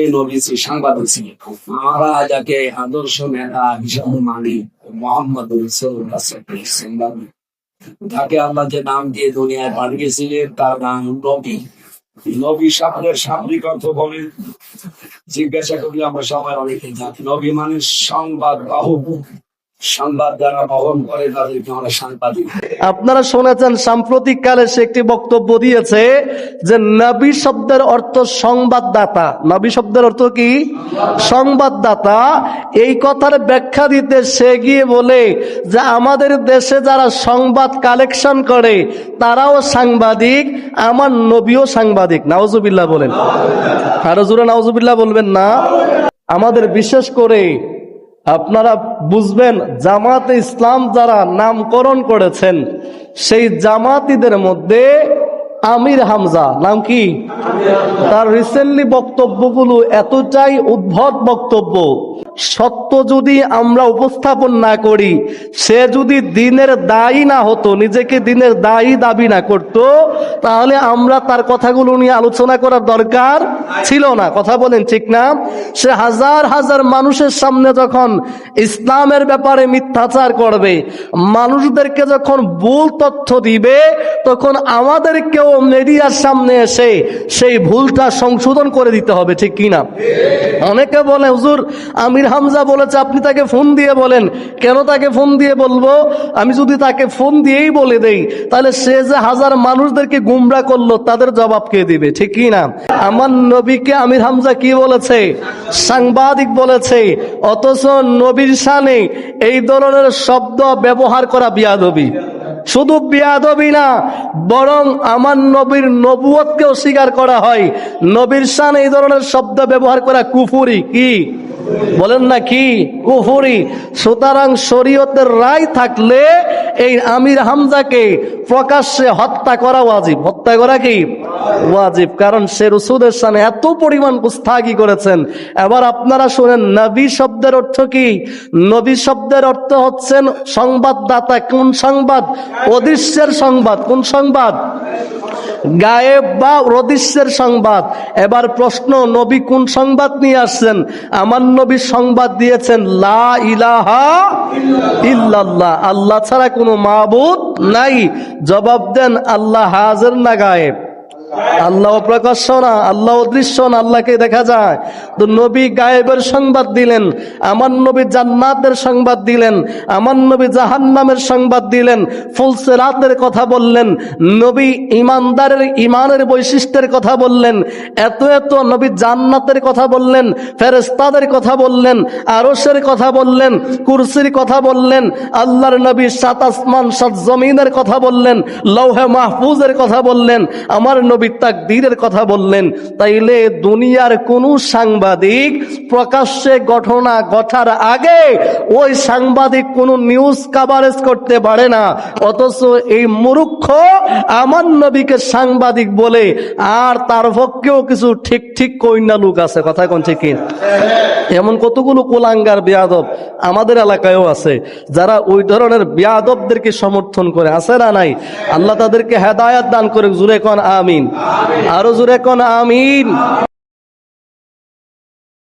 এই আমরা আদর্শ নেতা হিসাবে মানি মোহাম্মদ তাকে আল্লাহ যে নাম দিয়ে দুনিয়ায় পাঠিয়েছিলেন, তার নাম নবী। নবী শব্দের শাব্দিক অর্থ বলেন, জিজ্ঞাসা করলে আমরা সবাই অনেকে জানি নবী মানে সংবাদ বাহক আপনারা শুনেছেন সাম্প্রতিক কালে সে একটি বক্তব্য দিয়েছে যে নবী শব্দের অর্থ সংবাদদাতা। নবী শব্দের অর্থ কি? সংবাদদাতা। এই কথার ব্যাখ্যা দিতে সে গিয়ে বলে যে আমাদের দেশে যারা সংবাদ কালেকশন করে, তারাও সাংবাদিক, আমার নবীও সাংবাদিক। নাওজুবিল্লাহ বলেন। আরও জোরে নাওজুবিল্লাহ বলবেন না। আমাদের বিশেষ করে আপনারা বুঝবেন জামাতে ইসলাম যারা নামকরণ করেছেন সেই জামাতিদের মধ্যে আমির হামজা নাম কি? তার রিসেন্টলি বক্তব্যগুলো এতটাই উদ্ভব বক্তব্য। সত্য যদি আমরা উপস্থাপন না করি, সে যদি দিনের দায়ী না হতো, নিজেকে দিনের দায়ী দাবি না করত, তাহলে আমরা তার কথাগুলো নিয়ে আলোচনা করার দরকার ছিল না। কথা বলেন, ঠিক না? সে হাজার হাজার মানুষের সামনে যখন ইসলামের ব্যাপারে মিথ্যাচার করবে, মানুষদেরকে যখন ভুল তথ্য দিবে, তখন আমাদেরকেও মিডিয়ার সামনে এসে সেই ভুলটা সংশোধন করে দিতে হবে, ঠিক কিনা? অনেকে বলে, হুজুর হামজা বলেছে, আপনি তাকে ফোন দিয়ে বলেন। কেন তাকে ফোন দিয়ে বলব? আমি যদি তাকে ফোন দিয়েই বলে দেই, তাহলে সে যে হাজার মানুষদেরকে গুমরা করল, তাদের জবাব কে দিবে? ঠিক কি না? আমার নবীকে আমির হামজা কি বলেছে? সাংবাদিক বলেছে, অথচ নবীর সানে এই ধরনের শব্দ ব্যবহার করা বিয়াদবি। শুধু বিয়াদবি না, বরং আমার নবীর নবুয়তকেও স্বীকার করা হয়। নবীর শান এই ধরনের শব্দ ব্যবহার করা কুফুরি, কি? বলেন না কি? কুফুরি। সুতরাং শরীয়তের রায় থাকলে এই আমির হামজাকে প্রকাশ্যে হত্যা করা ওয়াজিব। হত্যা করা কি? ওয়াজিব। কারণ সে রসুদের সামনে এত পরিমাণ গুস্তাগি করেছেন। এবার আপনারা শুনেন, নবী শব্দের অর্থ কি? নবী শব্দের অর্থ হচ্ছেন সংবাদদাতা। কোন সংবাদ? অদৃশ্যের সংবাদ। কোন সংবাদ? গায়েব বা রদিস্যের সংবাদ। এবার প্রশ্ন, নবী কোন সংবাদ নিয়ে আসছেন? আমার নবী সংবাদ দিয়েছেন, লা ইলাহা ইল্লাল্লাহ। আল্লাহ ছাড়া কোনো মাহবুদ নাই। জবাব দেন, আল্লাহ হাজের না গায়েব। আল্লাহ প্রকাশ্য না আল্লাহ অদৃশ্য না, আল্লাহকে দেখা যায়। তো নবী গায়েবের সংবাদ দিলেন, আমার নবী জান্নাতের সংবাদ দিলেন, আমার নবী জাহান্নামের সংবাদ দিলেন ফুলসেরাতের কথা বললেন, নবী ইমানদারের ইমানের বৈশিষ্ট্যের কথা বললেন, এত এত নবী জান্নাতের কথা বললেন ফেরেস্তাদের কথা বললেন আরসের কথা বললেন, কুরসির কথা বললেন, আল্লাহর নবী সাত আসমান, সাত জমিনের কথা বললেন, লৌহে মাহফুজের কথা বললেন, আমার নবী তাকদীরের কথা বললেন, তাইলে দুনিয়ার কোন সাংবাদিক প্রকাশ্যে ঘটনা ঘটার আগে ওই সাংবাদিক কোন নিউজ কাভারেজ করতে পারে না। অথচ এই মূর্খ আমার নবীকে সাংবাদিক বলে, আর তার পক্ষেও কিছু ঠিক ঠিক কইনা লোক আছে। কথা কোন ঠিক এমন কতগুলো কুলাঙ্গার বিয়াদব আমাদের এলাকায়ও আছে, যারা ওই ধরনের বিয়াদবদেরকে সমর্থন করে। আছে না নাই? আল্লাহ তাদেরকে হেদায়াত দান করে জুরে কন আমিন। আরও জোরে কোন আমিন।